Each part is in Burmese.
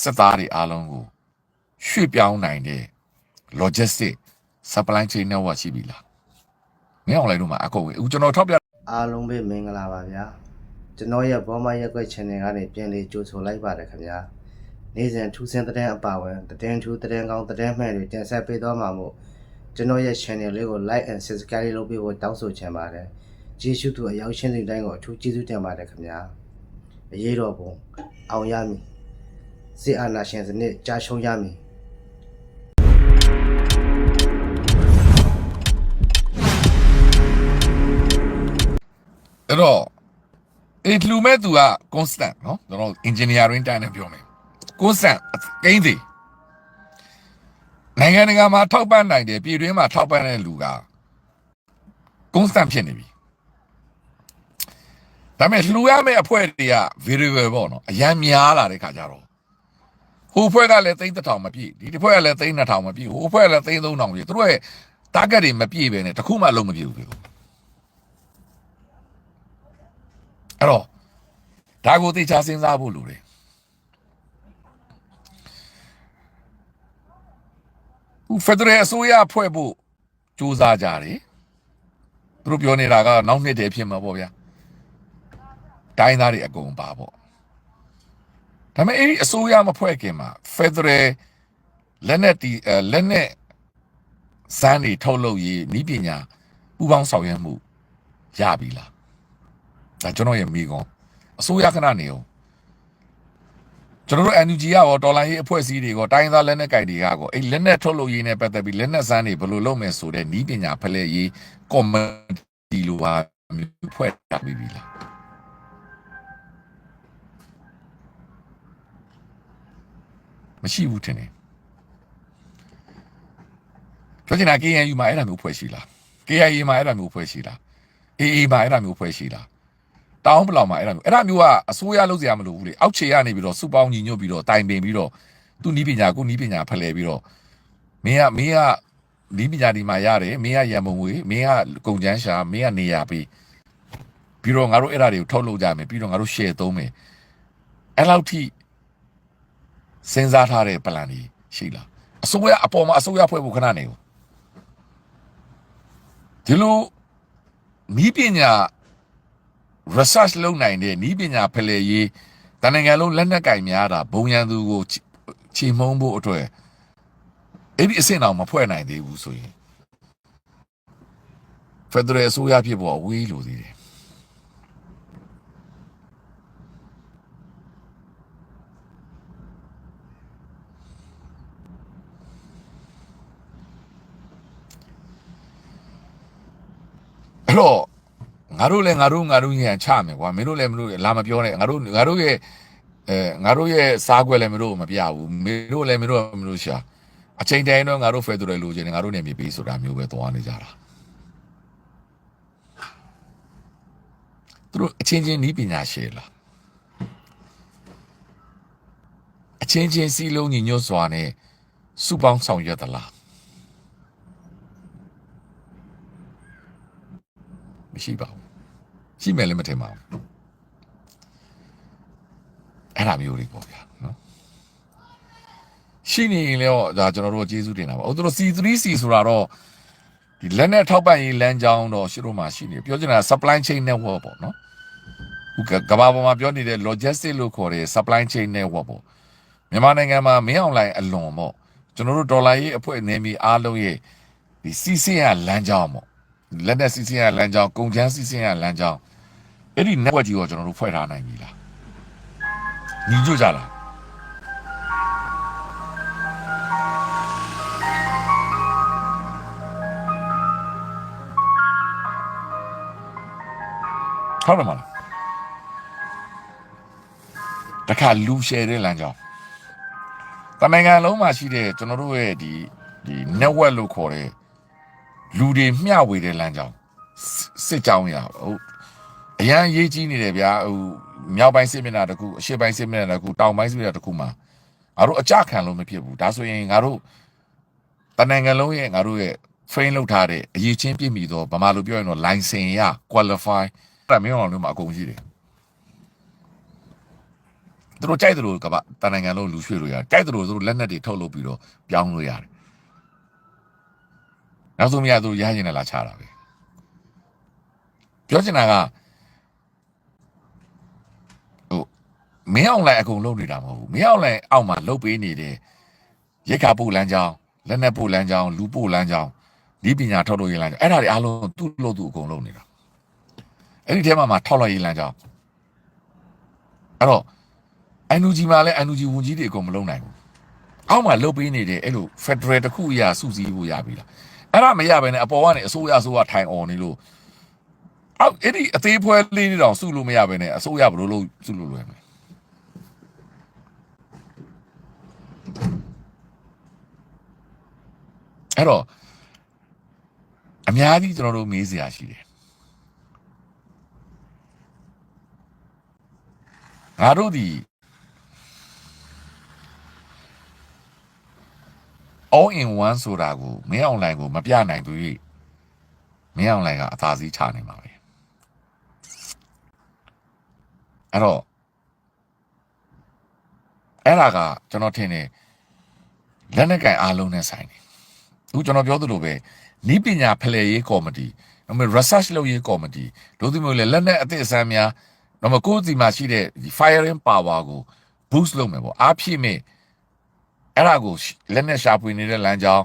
စစ်သားတွေအားလုံးကိုရွှေ့ပြောင်းနိုင်တဲ့ logistic supply chain network ရှိပြီလားမင်းအောင်လိုက်တို့မှာအကုန်အခုကျွန်တော်ထောက်ပြအားလုံးပဲမင်္ဂလာပါဗျာကျွန်တော်ရဲ့ဘောမရက်ွက် channel ကနေပြန်လေးကြိုဆိုလိုက်ပါတယ်ခင်ဗျာနေ့စဉ်ထူးဆန်းတဲ့အပါဝင်သတင်းထူးသတင်းကောင်းသတင်းမှန်တွေတင်ဆက်ပေးသွားမှာမို့ကျွန်တော်ရဲ့ channel လေးကို like and subscribe လုပ်ပေးဖို့တောင်းဆိုချင်ပါတယ်ကျေးဇူးတူအရောက်ရှင်းတဲ့တိုင်းကိုအထူးကျေးဇူးတင်ပါတယ်ခင်ဗျာအရေးတော်ပုံအောင်ရမည် စေအာနာရှင်စနစ်ကြာရှုံးရမည်အဲ့တော့အဲ့လူမဲ့သူက constant နော်ကျွန်တော် engineering တိုင်းနဲ့ပြောမယ် constant ကိန်းစီနိုင်ငံတကာမှာထောက်ပံ့နိုင်တယ်ပြည်တွင်းမှာထောက်ပံ့တဲ့လူက constant ဖြစ်နေပြီဒါပေမဲ့လှူရမယ့်အဖွဲ့တွေက variable ပေါ့နော်အရန်များလာတဲ့ခါကျတော့ ဟိုအဖွဲ့ကလည်းသိန်းတစ်ထောင်မပြည့်ဒီတစ်ဖွဲ့ကလည်းသိန်းနှစ်ထောင်မပြည့်ဟိုအဖွဲ့ကလည်းသိန်းသုံးထောင်ပြည့်သူတို့ရဲ့ target တွေမပြည့်ပဲနဲ့တခုမှလုံးမပြည့်ဘူးပြောအဲ့တော့ဒါကိုသိချာစဉ်းစားဖို့လိုတယ်ဟိုဖက်ဒရယ်အစိုးရဖွဲ့ဖို့စူးစမ်းကြတယ်သူတို့ပြောနေတာကနောက်နှစ်တည်းဖြစ်မှာပေါ့ဗျာတိုင်းသားတွေအကုန်ပါပေါ့ ဒါပေမဲ့အဲ့ဒီအစိုးရမဖွဲ့ခင်မှာဖက်ဒရယ်လက်နဲ့တီအဲလက်နဲ့စမ်းတွေထုတ်လုပ်ရေးဤပညာပူပေါင်းဆောင်ရွက်မှုရပြီလားဒါကျွန်တော်ရဲ့မိကောအစိုးရခဏနေအောင်ကျွန်တော်တို့ NUG ကရောဒေါ်လာရေးအဖွဲ့အစည်းတွေရောတိုင်းသားလက်နက်ကိုင်တွေကရောအဲ့လက်နက်ထုတ်လုပ်ရေးနဲ့ပတ်သက်ပြီးလက်နက်စမ်းတွေဘယ်လိုလုပ်မယ်ဆိုတဲ့ဤပညာဖလှယ်ရေးကော်မတီလိုပါမျိုးဖွဲ့တာပြီးပြီလား မရှိဘူးထင်တယ်ပြောချင်တာ KNU မှာအဲ့ဒါမျိုးဖွဲ့ရှိလား KIA မှာအဲ့ဒါမျိုးဖွဲ့ရှိလား AA မှာအဲ့ဒါမျိုးဖွဲ့ရှိလားတောင်းပလောက်မှာအဲ့ဒါမျိုးအဲ့ဒါမျိုးကအစိုးရလုပ်စရာမလိုဘူးလေအောက်ခြေကနေပြီးတော့စုပေါင်းညီညွတ်ပြီးတော့တိုင်ပင်ပြီးတော့သူနီးပညာကိုနီးပညာဖလှယ်ပြီးတော့မင်းကမင်းကနီးပညာဒီမှာရတယ်မင်းကရံမုံဝေးမင်းကကုန်ချမ်းရှာမင်းကနေရာပေးပြီးတော့ငါတို့အဲ့ဒါတွေကိုထုတ်လုပ်ကြမယ်ပြီးတော့ငါတို့ share သုံးမယ်အဲ့လောက်ထိ စဉ်းစားထားတဲ့ plan ကြီးရှိလားအစိုးရအပေါ်မှာအစိုးရဖွဲ့ဖို့ခဏနေဘူးဒီလိုနီးပညာ research လုပ်နိုင်တဲ့နီးပညာဖလှယ်ရေးတန်နိုင်ငံလုံးလက်နက်ကင်များတာဘုံရန်သူကိုချချေမှုန်းဖို့အတွက်အဲ့ဒီအဆင့်အောင်မဖွဲ့နိုင်သေးဘူးဆိုရင် Federal အစိုးရဖြစ်ဖို့အဝေးလိုသေးတယ် အဲ့တော့ငါတို့လည်းငါတို့ငါတို့ရင်ချမယ်ကွာမင်းတို့လည်းမင်းတို့လာမပြောနဲ့ငါတို့ငါတို့ရဲ့အဲငါတို့ရဲ့စားခွက်လည်းမင်းတို့မပြဘူးမင်းတို့လည်းမင်းတို့မင်းတို့ရှာအချိန်တိုင်းတော့ငါတို့ဖက်ဒရယ်လိုချင်တယ်ငါတို့နေမြေပေးဆိုတာမျိုးပဲသွားနေကြတာသူတို့အချင်းချင်းဤပညာရှိလားအချင်းချင်းစီလုံးညီညွတ်စွာနဲ့စုပေါင်းဆောင်ရွက်သလား မရှိပါဘူးရှိမယ်လည်းမထင်ပါဘူးအဲ့ဒါမျိုးတွေပေါ့ဗျာနော်ရှိနေရင်လည်းဒါကျွန်တော်တို့ကျေးဇူးတင်တာပါဟိုသူတို့ C3C ဆိုတာတော့ဒီလက်နဲ့ထောက်ပံ့ရေးလမ်းကြောင်းတော့ရှိတော့မှရှိနေပြောချင်တာ supply chain network ပေါ့နော်ဟိုကဘာပေါ်မှာပြောနေတဲ့ logistic လို့ခေါ်တဲ့ supply chain network ပေါ့မြန်မာနိုင်ငံမှာမင်းအောင်လိုင်းအလွန်ပေါ့ကျွန်တော်တို့ဒေါ်လာရေးအဖွဲ့နေမီအားလုံးရဲ့ဒီစီးစင်းရလမ်းကြောင်းပေါ့ လက်နဲ့စီးစင်းရလမ်းကြောင်းကုန်ချမ်းစီးစင်းရလမ်းကြောင်းအဲ့ဒီ network ကြီးကိုကျွန်တော်တို့ဖွဲ့ထားနိုင်ပြီလားညီညွတ်ကြလားဟုတ်တယ်မလားတခါလူရှယ်တဲ့လမ်းကြောင်းတနိုင်ငံလုံးမှာရှိတဲ့ကျွန်တော်တို့ရဲ့ဒီဒီ network လို့ခေါ်တဲ့ လူတွေမျှဝေတဲ့လမ်းကြောင်းစစ်ကြောင်းရဟုတ်အရန်ရေးကြီးနေတယ်ဗျာဟိုမြောက်ပိုင်းစစ်မျက်နှာတစ်ခုအရှေ့ပိုင်းစစ်မျက်နှာတစ်ခုတောင်ပိုင်းစစ်မျက်နှာတစ်ခုမှာငါတို့အကြခံလို့မဖြစ်ဘူးဒါဆိုရင်ငါတို့တနိုင်ငံလုံးရဲ့ငါတို့ရဲ့ train လုပ်ထားတဲ့အရေးချင်းပြည့်မီတော့ဗမာလိုပြောရင်တော့ license ရ qualify အဲ့ဒါမင်းအောင်လုံးမှာအကုန်ရှိတယ်သူတို့ကြိုက်တယ်လို့ကပတန်နိုင်ငံလုံးလူရွှေ့လို့ရတယ်ကြိုက်တယ်လို့သူတို့လက်နက်တွေထုတ်လုပ်ပြီးတော့ပြောင်းလို့ရတယ် နောက်ဆုံးမြတ်သူတို့ရဟရင်လည်းလာချတာပဲပြောချင်တာကဟိုမင်းအောင်လိုက်အကုန်လုပ်နေတာမဟုတ်ဘူးမင်းအောင်လိုက်အောက်မှာလုပ်ပေးနေတဲ့ရက်ခါပို့လမ်းကြောင်းလက်နက်ပို့လမ်းကြောင်းလူပို့လမ်းကြောင်းဒီပညာထုတ်လို့ရလမ်းကြောင်းအဲ့ဒါတွေအားလုံးသူ့လို့သူအကုန်လုပ်နေတာအဲ့ဒီထဲမှာမှထောက်လိုက်ရလမ်းကြောင်းအဲ့တော့ NUG မှာလည်း NUG ဝန်ကြီးတွေအကုန်မလုပ်နိုင်ဘူးအောက်မှာလုတ်ပေးနေတယ်အဲ့လို Federal တစ်ခုအရာစုစည်းဖို့ရပြီလား အဲ့ဒါမရဘဲနဲ့အပေါ်ကနေအစိုးရအစိုးရထိုင်အောင်နေလို့အောက်အဲ့ဒီအသေးဖွဲလေးတွေတောင်စုလို့မရဘဲနဲ့အစိုးရဘယ်လိုလုပ်စုလို့လွယ်မလဲအဲ့တော့အများကြီးကျွန်တော်တို့မေးစရာရှိတယ်ငါတို့ဒီ all in one ဆိုတာကိုမင်းအောင်လိုင်ကိုမပြနိုင်သူ၍မင်းအောင်လိုင်ကအသာစီးချနေမှာပဲအဲ့တော့အဲ့ဒါကကျွန်တော်ထင်တယ်လက်နက်ကင်အားလုံးနဲ့ဆိုင်တယ်အခုကျွန်တော်ပြောသလိုပဲနီးပညာဖလှယ်ရေးကော်မတီနောက်မှ research လုပ်ရေးကော်မတီတို့ဒီမျိုးလေလက်နက်အသစ်အစမ်းများနောက်မှကိုယ့်ဒီမှာရှိတဲ့ဒီ firing power ကို boost လုပ်မယ်ပေါ့အားဖြည့်မယ် အဲ့ဒါကိုလက်နဲ့ရှာဖွေနေတဲ့လမ်းကြောင်း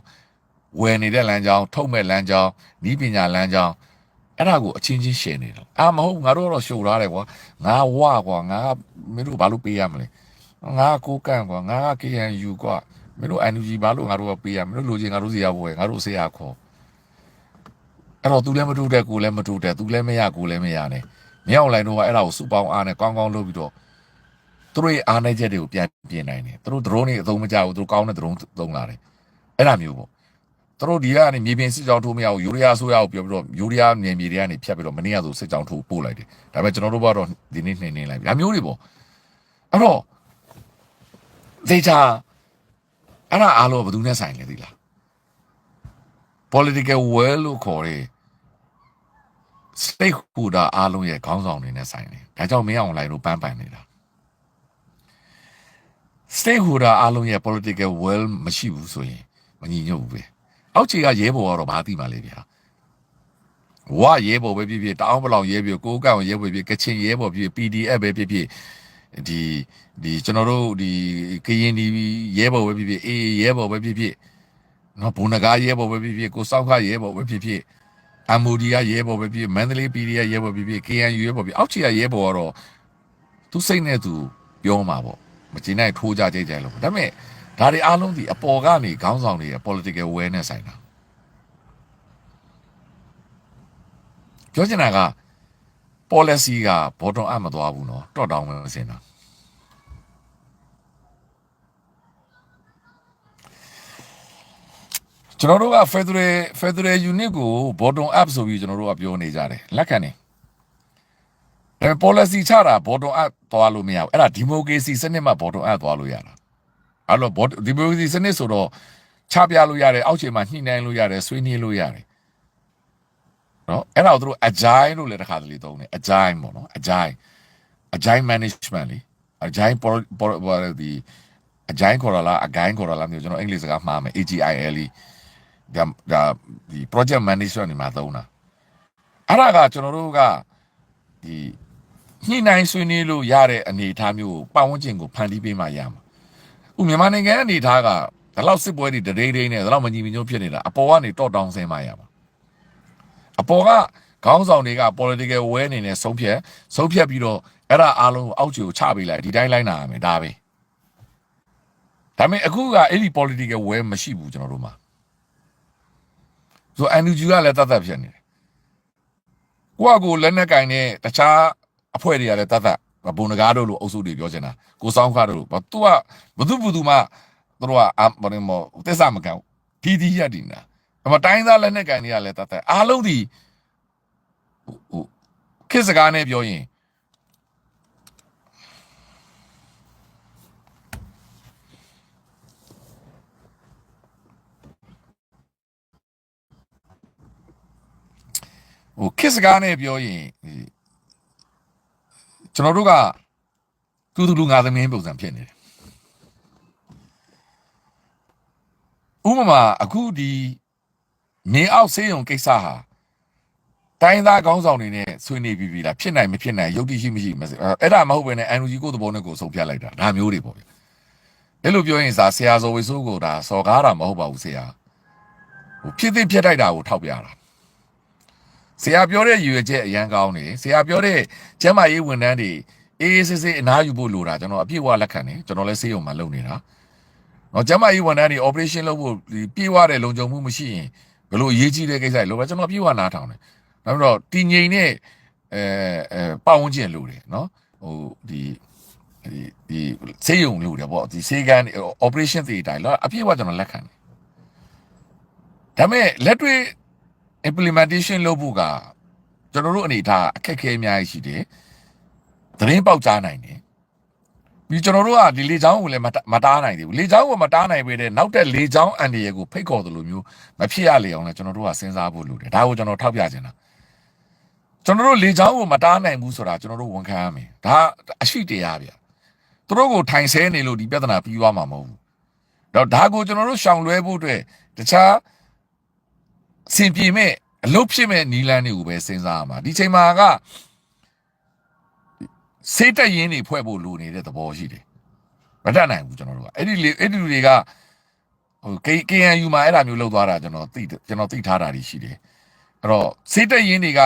ဝယ်နေတဲ့လမ်းကြောင်းထုတ်မဲ့လမ်းကြောင်းဤပညာလမ်းကြောင်းအဲ့ဒါကိုအချင်းချင်းရှင်းနေတယ်အာမဟုတ်ငါတို့ကတော့ရှို့ထားတယ်ကွာငါဝကွာငါမင်းတို့ဘာလို့ပေးရမလဲငါကိုကန့်ကွာငါ KNU ကွာမင်းတို့ NUG ဘာလို့ငါတို့ကပေးရမင်းတို့လိုချင်ငါတို့စီရဖို့ငါတို့ဆေးရခေါ်အဲ့တော့ तू လည်းမတူတဲ့ကိုလည်းမတူတဲ့ तू လည်းမရကိုလည်းမရနဲ့မြောက်လိုင်းတို့ကအဲ့ဒါကိုစုပေါင်းအားနဲ့ကောင်းကောင်းလုပ်ပြီးတော့ သူတို့ရဲ့အားနည်းချက်တွေကိုပြန်ပြင်နိုင်တယ်သူတို့ drone တွေအသုံးမကျဘူးသူတို့ကောင်းတဲ့ drone သုံးလာတယ်အဲ့ဒါမျိုးပေါ့သူတို့ဒီကနေမြေပြင်စစ်ကြောင်းထိုးမရဘူးယူရီးယားဆိုရအောင်ပြောပြီးတော့ယူရီးယားမြေမြေတွေကနေဖြတ်ပြီးတော့မနေ့ကဆိုစစ်ကြောင်းထိုးပို့လိုက်တယ်ဒါပေမဲ့ကျွန်တော်တို့ကတော့ဒီနေ့နှိမ့်နှိမ့်လိုက်ပြီဒါမျိုးတွေပေါ့အဲ့တော့ data အဲ့ဒါအားလုံးဘယ်သူနဲ့ဆိုင်လဲဒီလား political will လို့ခေါ်တဲ့ stakeholder အားလုံးရဲ့ခေါင်းဆောင်တွေနဲ့ဆိုင်တယ်ဒါကြောင့်မင်းအောင်လိုင်းတို့ပန်းပန်နေတာ stakeholder အားလုံးရဲ့ political will မရှိဘူးဆိုရင်မညီညွတ်ဘူးပဲအောက်ခြေကရဲဘော်ကတော့ဘာသိမှလဲဗျာဝရဲဘော်ပဲဖြစ်ဖြစ်တအောင်းပလောင်ရဲပြကိုးကောင်ရဲဘော်ဖြစ်ကချင်ရဲဘော်ဖြစ် PDF ပဲဖြစ်ဖြစ်ဒီဒီကျွန်တော်တို့ဒီကရင်ဒီရဲဘော်ပဲဖြစ်ဖြစ်အေးရဲဘော်ပဲဖြစ်ဖြစ်နော်ဘုံနဂါရဲဘော်ပဲဖြစ်ဖြစ်ကိုစောက်ခရဲဘော်ပဲဖြစ်ဖြစ်အမ်မိုဒီကရဲဘော်ပဲဖြစ်ဖြစ်မန္တလေး PDF ရဲဘော်ဖြစ်ဖြစ် KNU ရဲဘော်ဖြစ်အောက်ခြေကရဲဘော်ကတော့သူစိတ်နဲ့သူပြောမှာပေါ့ မကျင်းနိုင်ထိုးကြကြိတ်ကြလို့ဒါပေမဲ့ဒါတွေအားလုံးဒီအပေါ်ကနေခေါင်းဆောင်တွေရဲ့ political awareness ဆိုင်တာပြောချင်တာက policy က bottom up မသွားဘူးเนาะ top down ပဲဆင်တာကျွန်တော်တို့က federal federal unit ကို bottom up ဆိုပြီးကျွန်တော်တို့ကပြောနေကြတယ်လက်ခံနေဒါ ပေမဲ့ policy ချတာ bottom up သွားလို့မရဘူးအဲ့ဒါ democracy စနစ်မှာ bottom up သွားလို့ရတာအဲ့လို bot- democracy စနစ်ဆိုတော့ချပြလို့ရတယ်အောက်ခြေမှာညှိနှိုင်းလို့ရတယ်ဆွေးနွေးလို့ရတယ်နော်အဲ့ဒါကိုသူတို့ agile လို့လည်းတစ်ခါတလေသုံးတယ် agile ပေါ့နော် agile agile management လေ agile pro- pro- ဘာလဲဒီ agile ခေါ်တာလား agile ခေါ်တာလားမျိုးကျွန်တော်အင်္ဂလိပ်စကားမှားမယ် AGIL လေဒါဒါဒီ project management နေမှာသုံးတာအဲ့ဒါကကျွန်တော်တို့ကဒီ ညှိနှိုင်းဆွေးနွေးလို့ရတဲ့အနေအထားမျိုးကိုပတ်ဝန်းကျင်ကိုဖန်တီးပေးမှရမှာဥမြန်မာနိုင်ငံအနေအထားကဒီလောက်စစ်ပွဲတွေတရေရေနဲ့ဒီလောက်မညီမညွတ်ဖြစ်နေတာအပေါ်ကနေတော့တောင်းဆင်းမှရမှာအပေါ်ကခေါင်းဆောင်တွေက political way အနေနဲ့ဆုံးဖြတ်ဆုံးဖြတ်ပြီးတော့အဲ့ဒါအားလုံးကိုအောက်ခြေကိုချပေးလိုက်ဒီတိုင်းလိုက်နာရမယ်ဒါပဲဒါပေမဲ့အခုကအဲ့ဒီ political way မရှိဘူးကျွန်တော်တို့မှာဆို NUG ကလည်းတတ်တတ်ဖြစ်နေတယ်ကိုကကိုလက်နက်ကင်နဲ့တခြား အဖွဲ့တွေကလည်းတတ်တတ်ဘုံနဂါတို့လိုအုပ်စုတွေပြောချင်တာကိုစောင်းခါတို့လိုဘာသူကဘသူဘသူမှသူတို့ကအဘာလဲမောသစ္စာမကန်ဘူးဒီဒီရတည်နေတာအမတိုင်းသားလက်နက်ကင်တွေကလည်းတတ်တတ်အားလုံးဒီဟိုဟိုခစ်စကားနဲ့ပြောရင်ဟိုခစ်စကားနဲ့ပြောရင်ဒီ ကျွန်တော်တို့ကသူသူလူငါသမင်းပုံစံဖြစ်နေတယ်ဥပမာအခုဒီနေအောက်ဆေးရုံကိစ္စဟာတိုင်းသားကောင်းဆောင်တွေနဲ့ဆွေးနွေးပြီးပြီလားဖြစ်နိုင်မဖြစ်နိုင်ရုပ်တိရှိမရှိမစအဲ့ဒါမဟုတ်ဘဲနဲ့ NUG ကိုယ်သဘောနဲ့ကိုယ်ဆုံးဖြတ်လိုက်တာဒါမျိုးတွေပေါ့ဗျအဲ့လိုပြောရင်စာဆရာဇော်ဝေဆိုးကိုဒါစော်ကားတာမဟုတ်ပါဘူးဆရာဟိုဖြစ်သိဖြစ်တိုက်တာကိုထောက်ပြတာ ဆရာပြောတဲ့ရည်ရွယ်ချက်အရန်ကောင်းနေဆရာပြောတဲ့ကျမ်းမာရေးဝန်ထမ်းတွေအေးအေးဆေးဆေးအနားယူဖို့လိုတာကျွန်တော်အပြည့်အဝလက်ခံတယ်ကျွန်တော်လည်းဆေးရုံမှာလုပ်နေတာတော့ကျမ်းမာရေးဝန်ထမ်းတွေ operation လုပ်ဖို့ဒီပြေးဝတဲ့လုံခြုံမှုမရှိရင်ဘယ်လိုအရေးကြီးတဲ့ကိစ္စတွေလို့ပဲကျွန်တော်ပြေးဝနားထောင်တယ်နောက်ပြီးတော့တည်ငြိမ်တဲ့အဲအဲပတ်ဝန်းကျင်လိုတယ်နော်ဟိုဒီဒီဒီဆေးရုံလိုတယ်ပေါ့ဒီဆေးကန်း operation တွေတိုင်းတော့အပြည့်အဝကျွန်တော်လက်ခံတယ်ဒါပေမဲ့လက်တွေ့ implementation လုပ်ဖို့ကကျွန်တော်တို့အနေထားအခက်အခဲအများကြီးရှိတယ်သတင်းပေါက်ကြားနိုင်တယ်ပြီးကျွန်တော်တို့ကဒီလေချောင်းကိုလည်းမတာမတားနိုင်သေးဘူးလေချောင်းကိုမတားနိုင်ပေတဲ့နောက်တဲ့လေချောင်းအန်ဒီရကိုဖိတ်ခေါ်တယ်လို့မျိုးမဖြစ်ရလေအောင်လည်းကျွန်တော်တို့ကစဉ်းစားဖို့လိုတယ်ဒါကိုကျွန်တော်ထောက်ပြချင်တာကျွန်တော်တို့လေချောင်းကိုမတားနိုင်ဘူးဆိုတာကျွန်တော်တို့ဝန်ခံရမယ်ဒါအရှိတရားဗျသူတို့ကိုထိုင်ဆဲနေလို့ဒီပြဿနာပြီးသွားမှာမဟုတ်ဘူးတော့ဒါကိုကျွန်တော်တို့ရှောင်လွှဲဖို့အတွက်တခြား စင်ပြေမဲ့အလုတ်ဖြစ်မဲ့နီလန်းတွေကိုပဲစဉ်းစားရမှာဒီချိန်မှာကစေးတက်ရင်တွေဖွဲ့ဖို့လိုနေတဲ့သဘောရှိတယ်မတတ်နိုင်ဘူးကျွန်တော်တို့ကအဲ့ဒီလေအဲ့ဒီလူတွေကဟို K- KNU မှာအဲ့ဒါမျိုးလောက်သွားတာကျွန်တော်သိတယ်ကျွန်တော်သိထားတာတွေရှိတယ်အဲ့တော့စေးတက်ရင်တွေက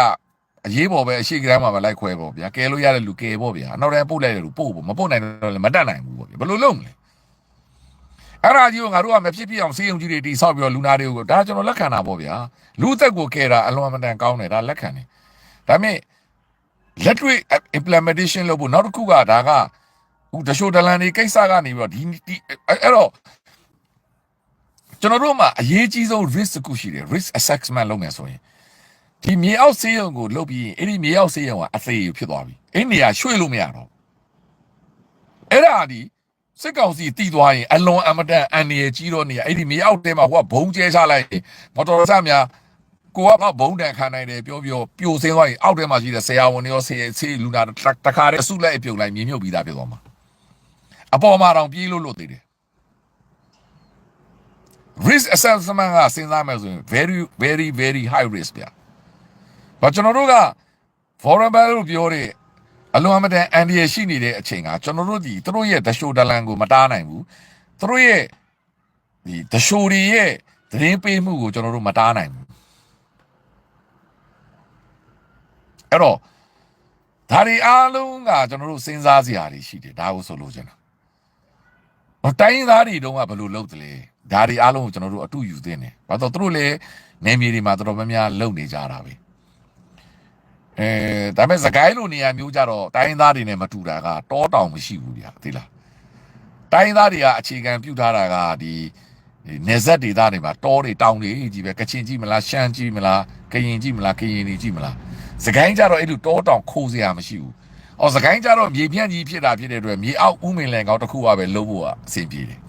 အရေးပေါ်ပဲအရှိကရမ်းမှာပဲလိုက်ခွဲပေါ့ဗျာကဲလို့ရတဲ့လူကဲပေါ့ဗျာအနောက်တန်းပို့လိုက်တဲ့လူပို့ပေါ့မပို့နိုင်တော့လည်းမတတ်နိုင်ဘူးပေါ့ဗျာဘယ်လိုလုပ်မလဲ အဲ့ဒါကြီးကိုငါတို့ကမဖြစ်ဖြစ်အောင်စေးရုံကြီးတွေတိဆောက်ပြီးတော့လူနာတွေကိုဒါကျွန်တော်လက်ခံတာပေါ့ဗျာလူသက်ကိုကဲတာအလွန်မတန်ကောင်းတယ်ဒါလက်ခံတယ်ဒါပေမဲ့လက်တွေ့ implementation လုပ်ဖို့နောက်တစ်ခုကဒါကဟိုတရှိုးဒလန်တွေကိစ္စကနေပြီးတော့ဒီဒီအဲ့တော့ကျွန်တော်တို့မှာအရေးကြီးဆုံး risk တစ်ခုရှိတယ် risk assessment လုပ်မယ်ဆိုရင်ဒီမြေအောက်ဆေးရုံကိုလုပ်ပြီးရင်အဲ့ဒီမြေအောက်ဆေးရုံကအသေးဖြစ်သွားပြီအဲ့နေရာရွှေ့လို့မရတော့အဲ့ဒါဒီ စစ်ကောင်စီတီးသွားရင်အလွန်အမတန်အန်ရကြီးတော့နေရအဲ့ဒီမြေအောက်တဲမှာဟိုကဘုံကျဲချလိုက်ရင်မော်တော်ဆများကိုကဘုံတန်ခံနိုင်တယ်ပြောပြောပြိုစင်းသွားရင်အောက်ထဲမှာရှိတဲ့ဆရာဝန်တွေရောဆေးဆေးလူနာတခါတည်းအစုလိုက်အပြုတ်လိုက်မြေမြုပ်ပြီးသားဖြစ်သွားမှာအပေါ်မှာတော့ပြေးလို့လို့သေးတယ် risk assessment ကစဉ်းစားမယ်ဆိုရင် very very very high risk ဗျ။ဘာကျွန်တော်တို့က vulnerable လို့ပြောတဲ့ အလွန်အမတန်အန်ဒီရရှိနေတဲ့အချိန်ကကျွန်တော်တို့ဒီသူတို့ရဲ့တရှိုဒလန်ကိုမတားနိုင်ဘူး။သူတို့ရဲ့ဒီတရှိုတွေရဲ့သတင်းပေးမှုကိုကျွန်တော်တို့မတားနိုင်ဘူး။အဲ့တော့ဒါတွေအားလုံးကကျွန်တော်တို့စဉ်းစားစရာတွေရှိတယ်ဒါကိုဆိုလို့ကျွန်တော်ဟိုတိုင်းရင်းသားတွေတုန်းကဘယ်လိုလုပ်တယ်လဲဒါတွေအားလုံးကိုကျွန်တော်တို့အတူယူသင့်တယ်ဘာလို့သူတို့လည်းနေမြေတွေမှာတော်တော်များများလုပ်နေကြတာပဲ အဲဒါပေမဲ့စကိုင်းလိုနေရာမျိုးကြတော့တိုင်းရင်းသားတွေနဲ့မတူတာကတောတောင်မရှိဘူးဗျာသိလားတိုင်းရင်းသားတွေကအခြေခံပြုထားတာကဒီဒီနေဆက်ဒေသတွေမှာတောတွေတောင်တွေကြီးပဲကချင်ကြည့်မလားရှမ်းကြည့်မလားကရင်ကြည့်မလားကရင်တွေကြည့်မလားစကိုင်းကြတော့အဲ့လိုတောတောင်ခိုးစရာမရှိဘူး။အော်စကိုင်းကြတော့မြေပြန့်ကြီးဖြစ်တာဖြစ်တဲ့အတွက်မြေအောက်ဥမင်လန်ကောင်းတစ်ခုကပဲလုံးဖို့ကအဆင်ပြေတယ်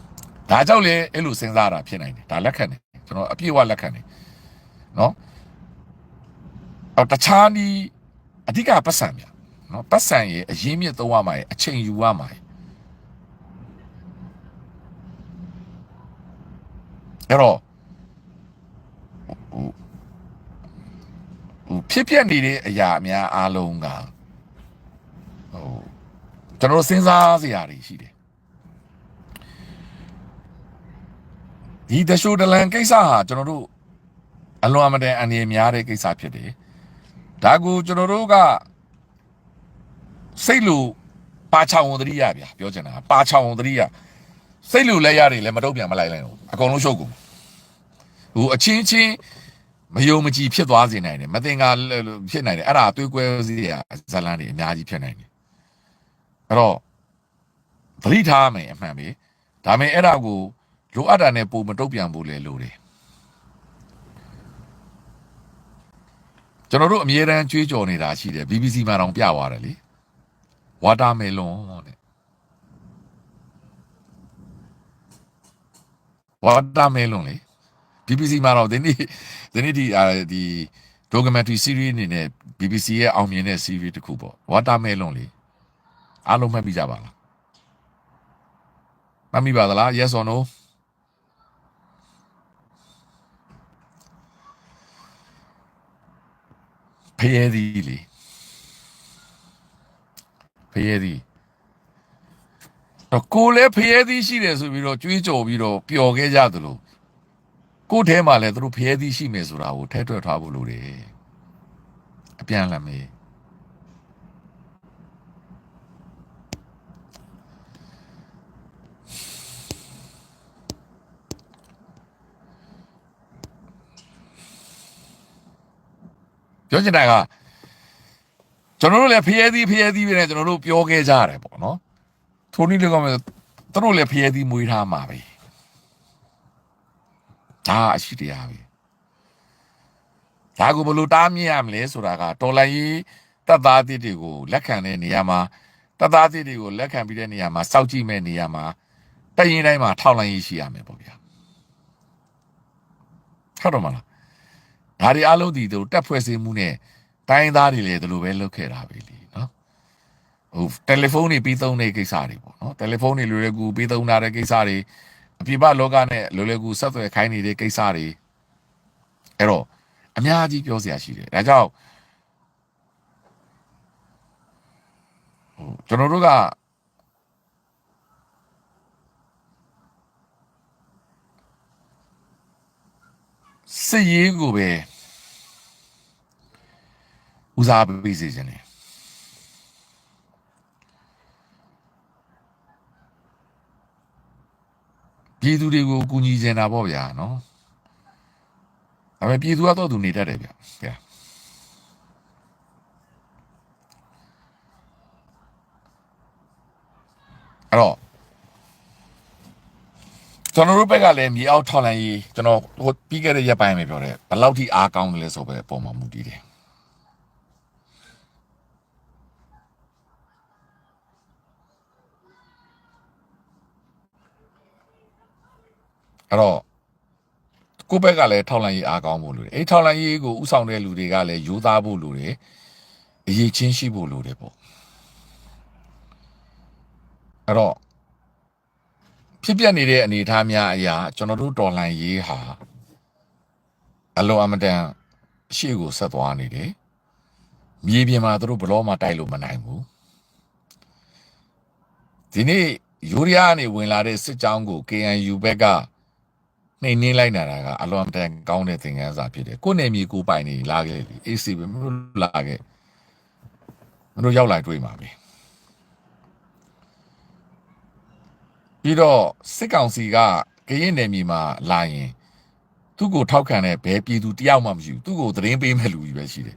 ။ဒါကြောင့်လေအဲ့လိုစဉ်းစားတာဖြစ်နိုင်တယ်။ဒါလက်ခံတယ်။ကျွန်တော်အပြည့်အဝလက်ခံတယ်။နော်။အော် တခြားဒီအဓိကပတ်စံဗျ။နော်ပတ်စံရဲ့အရင်းမြစ်သုံးရမှာရဲ့အချိန်ယူရမှာရဲ့အဲ့တော့ဟိုဟိုဖြစ်ပြနေတဲ့အရာအများအားလုံးကဟိုကျွန်တော်တို့စဉ်းစားစရာတွေရှိတယ်ဒီတရှိုဒလန်ကိစ္စဟာကျွန်တော်တို့အလွန်အမတန်အန္တရာယ်များတဲ့ကိစ္စဖြစ်တယ် ဒါကိုကျွန်တော်တို့ကစိတ်လိုပါချောင်ဝန်တရိယဗျာပြောချင်တာပါချောင်ဝန်တရိယစိတ်လိုလဲရတယ်လည်းမတော့ပြန်မလိုက်လိုက်ဘူးအကုန်လုံးရှုပ်ကုန်ဟိုအချင်းချင်းမယုံမကြည်ဖြစ်သွားစေနိုင်တယ်မတင်ကဖြစ်နိုင်တယ်အဲ့ဒါအသွေးကွဲစရာဇလန်းတွေအများကြီးဖြစ်နိုင်တယ်အဲ့တော့သတိထားရမယ်အမှန်ပဲဒါပေမဲ့အဲ့ဒါကိုလိုအပ်တာနဲ့ပုံမတုတ်ပြန်ဖို့လဲလိုတယ် ကျွန်တော်တို့အမြဲတမ်းကြွေးကြော်နေတာရှိတယ် BBC မှာတောင်ပြသွားတယ်လေဝါတာမယ်လွန်တဲ့ဝါတာမယ်လွန်လေ BBC မှာတော့ဒီနေ့ဒီနေ့ဒီအာဒီ documentary series အနေနဲ့ BBC ရဲ့အောင်မြင်တဲ့ series တစ်ခုပေါ့ Watermelon လေအားလုံးမှတ်မိကြပါလားမှတ်မိပါသလား yes or no ဖျဲသည်လေဖျဲသည်တော့ကိုလည်းဖျဲသည်ရှိတယ်ဆိုပြီးတော့ကြွေးကြော်ပြီးတော့ပျော်ခဲ့ကြသလိုကိုယ်ထဲမှာလည်းသူတို့ဖျဲသည်ရှိမယ်ဆိုတာကိုထဲထွက်ထားဖို့လိုတယ်အပြန်အလှန်မေး ပြောချင်တာကကျွန်တော်တို့လည်းဖျဲသီးဖျဲသီးပဲနဲ့ကျွန်တော်တို့ပြောခဲ့ကြရတယ်ပေါ့နော်ထိုနည်းလည်းကောင်းမယ်သူတို့လည်းဖျဲသီးမွေးထားမှာပဲဒါအရှိတရားပဲဒါကိုဘယ်လိုတားမြစ်ရမလဲဆိုတာကတော်လိုင်းကြီးတပ်သားသစ်တွေကိုလက်ခံတဲ့နေရာမှာတပ်သားသစ်တွေကိုလက်ခံပြီးတဲ့နေရာမှာစောက်ကြည့်မဲ့နေရာမှာတရင်တိုင်းမှာထောက်လိုင်းကြီးရှိရမယ်ပေါ့ဗျာဟုတ်တော့မလား ဒါတွေအားလုံးဒီတို့တက်ဖွဲ့စည်းမှုနဲ့တိုင်းသားတွေလည်းဒီလိုပဲလုပ်ခဲ့တာပဲလीနော်ဟိုတယ်လီဖုန်းတွေပြီးသုံးတဲ့ကိစ္စတွေပေါ့နော်တယ်လီဖုန်းတွေလွယ်လွယ်ကူကူပြီးသုံးတာတဲ့ကိစ္စတွေအပြစ်ပလောကနဲ့လွယ်လွယ်ကူဆက်သွယ်ခိုင်းနေတဲ့ကိစ္စတွေအဲ့တော့အများကြီးပြောစရာရှိတယ်ဒါကြောင့်ဟိုကျွန်တော်တို့က စစ်ရေးကိုပဲဦးစားပေးစေခြင်းတယ်ပြည်သူတွေကိုကူညီချင်တာပေါ့ဗျာနော်ဒါပေမဲ့ပြည်သူကတော့သူနေတတ်တယ်ဗျဗျာအဲ့တော့ ကျွန်တော်တို့ဘက်ကလည်းမြေအောက်ထောက်လန်ရေးကျွန်တော်ဟိုပြီးခဲ့တဲ့ရက်ပိုင်းပဲပြောတယ်ဘယ်လောက်ထိအားကောင်းတယ်လဲဆိုပဲပုံမှန်မူတည်တယ်အဲ့တော့ကိုယ့်ဘက်ကလည်းထောက်လန်ရေးအားကောင်းဖို့လိုတယ်အဲ့ထောက်လန်ရေးကိုဥဆောင်တဲ့လူတွေကလည်းယူသားဖို့လိုတယ်အရေးချင်းရှိဖို့လိုတယ်ပေါ့အဲ့တော့ ဖြစ်ပျက်နေတဲ့အနေအထားများအရာကျွန်တော်တို့တော်လှန်ရေးဟာအလုံးအမတန်ရှေ့ကိုဆက်သွားနေတယ်။မြေပြင်မှာသူတို့ဘလောမှတိုက်လို့မနိုင်ဘူး။ဒီနေ့ယူရီးယားကနေဝင်လာတဲ့စစ်ကြောင်းကို KNU ဘက်ကနှိမ်နှင်းလိုက်နေတာကအလွန်တန်ကောင်းတဲ့သင်ခန်းစာဖြစ်တယ်။ကိုယ်နေမြေကိုပိုင်နေလာခဲ့ပြီ AC ပဲမလို့လာခဲ့မလို့ရောက်လာတွေ့မှာပဲ။ ပြီးတော့စစ်ကောင်စီကကရင်နယ်မြေမှာလာရင်သူ့ကိုထောက်ခံတဲ့ဘယ်ပြည်သူတယောက်မှမရှိဘူးသူ့ကိုသတင်းပေးမဲ့လူကြီးပဲရှိတယ်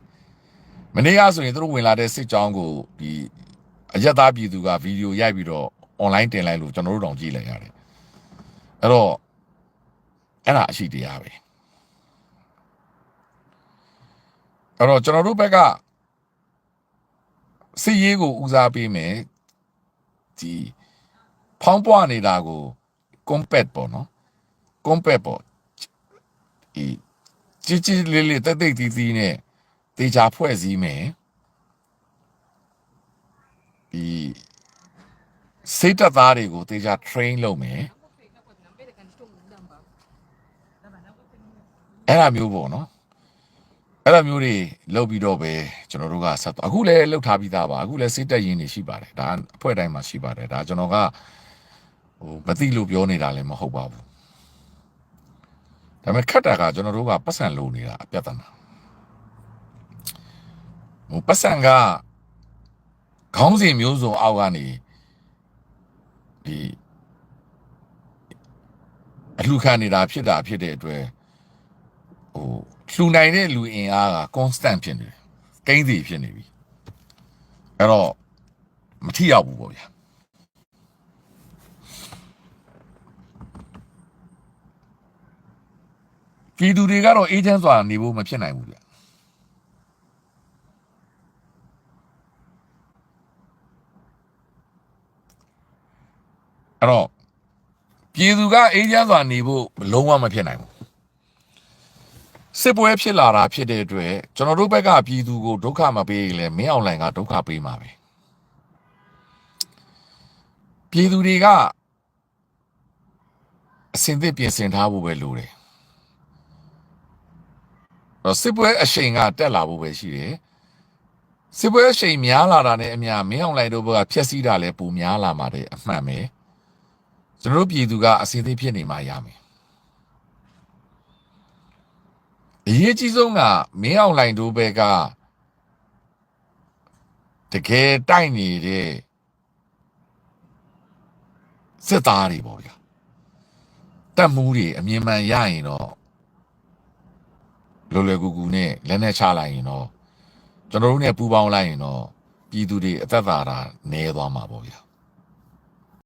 မနေ့ကဆိုရင်သူတို့ဝင်လာတဲ့စစ်ကြောင်းကိုဒီအရက်သားပြည်သူကဗီဒီယိုရိုက်ပြီးတော့ online တင်လိုက်လို့ကျွန်တော်တို့တောင်ကြည့်လိုက်ရတယ်အဲ့တော့အဲ့ဒါအရှိတရားပဲအဲ့တော့ကျွန်တော်တို့ဘက်ကစစ်ရေးကိုဦးစားပေးမယ်ဒီ ဖောင်းပွားနေတာကို compact ပေါ့နော် compact ပေါ့ဒီကြီးကြီးလေးလေးတက်တက်တီးတီးနဲ့တေချာဖွဲ့စည်းမယ်ဒီစိတ်သက်သားတွေကိုတေချာ train လုပ်မယ်အဲ့လိုမျိုးပေါ့နော်အဲ့လိုမျိုးတွေလုပ်ပြီးတော့ပဲကျွန်တော်တို့ကဆက်သွားအခုလည်းလှုပ်ထားပြီးသားပါအခုလည်းစိတ်တက်ရင်နေရှိပါတယ်ဒါအဖွဲ့တိုင်းမှာရှိပါတယ်ဒါကျွန်တော်က ဟိုမသိလို့ပြောနေတာလည်းမဟုတ်ပါဘူးဒါပေမဲ့ခက်တာကကျွန်တော်တို့ကပတ်စံလိုနေတာအပြတ်တနာဟိုပတ်စံကခေါင်းစဉ်မျိုးစုံအောက်ကနေဒီအလှခံနေတာဖြစ်တာဖြစ်တဲ့အတွက်ဟိုလှူနိုင်တဲ့လူအင်အားက constant ဖြစ်နေတယ်ကိန်းစီဖြစ်နေပြီအဲ့တော့မထိရောက်ဘူးပေါ့ဗျာ ပြည်သူတွေကတော့အေးချမ်းစွာနေဖို့မဖြစ်နိုင်ဘူးဗျအဲ့တော့ပြည်သူကအေးချမ်းစွာနေဖို့လုံးဝမဖြစ်နိုင်ဘူးစစ်ပွဲဖြစ်လာတာဖြစ်တဲ့အတွက်ကျွန်တော်တို့ဘက်ကပြည်သူကိုဒုက္ခမပေးရင်လည်းမင်းအောင်လှိုင်ကဒုက္ခပေးမှာပဲပြည်သူတွေကအစင်သစ်ပြင်ဆင်ထားဖို့ပဲလိုတယ်တော့ စစ်ပွဲအရှိန်ကတက်လာဖို့ပဲရှိတယ်စစ်ပွဲအရှိန်များလာတာနဲ့အမျှမင်းအောင်လိုက်တို့ဘက်ကဖျက်ဆီးတာလည်းပိုများလာမှာတဲ့အမှန်ပဲကျွန်တော်တို့ပြည်သူကအစင်သစ်ဖြစ်နေမှရမယ်အရေးကြီးဆုံးကမင်းအောင်လိုက်တို့ဘက်ကတကယ်တိုက်နေတဲ့စစ်သားတွေပေါ့ဗျာတက်မှုတွေအမြင်မှန်ရရင်တော့ လွယ်လွယ်ကူကူနဲ့လက်နဲ့ချလိုက်ရင်တော့ကျွန်တော်တို့နဲ့ပူးပေါင်းလိုက်ရင်တော့ပြည်သူတွေအသက်သာတာနည်းသွားမှာပေါ့ဗျာ